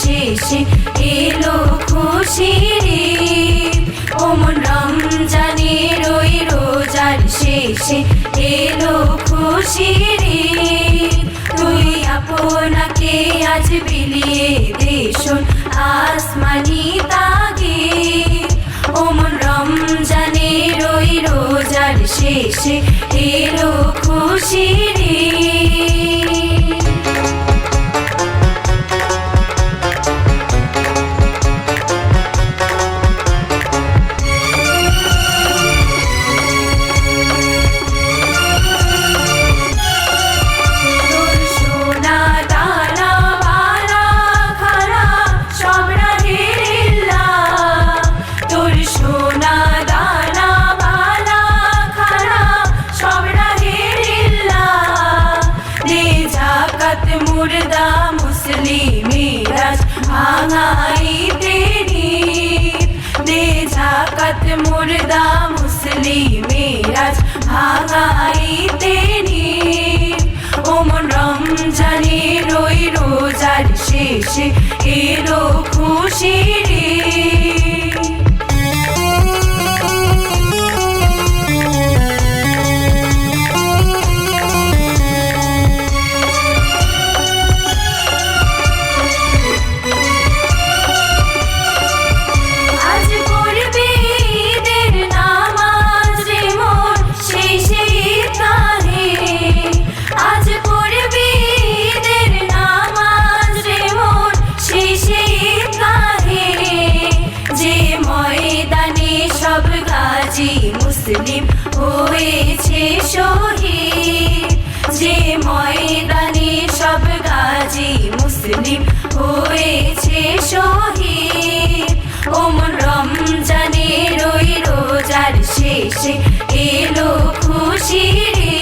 শেষে এলো খুশির। ওমন রমজানের ওই রোজার শেষে এলো খুশির। তুই আপনাকে আজ বিলিয়ে দেশন আসমানি তাগে ওমন রমজানের ওই রোজার শেষে এলো খুশির ভাঙাই তেরি দে জাকাত মুর্দা মুসলিমেরাজ ভাঙাই তেরি ওমন রমজানের ওই রোজার শেষে এলো খুশির হয়েছে শহীদ। যে ময়দানে সব গাজী মুসলিম হয়েছে শহীদ। ওমন রমজানের ওই রোজার শেষে এলো খুশির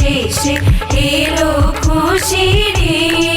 শেষে এলো খুশির ঈদ।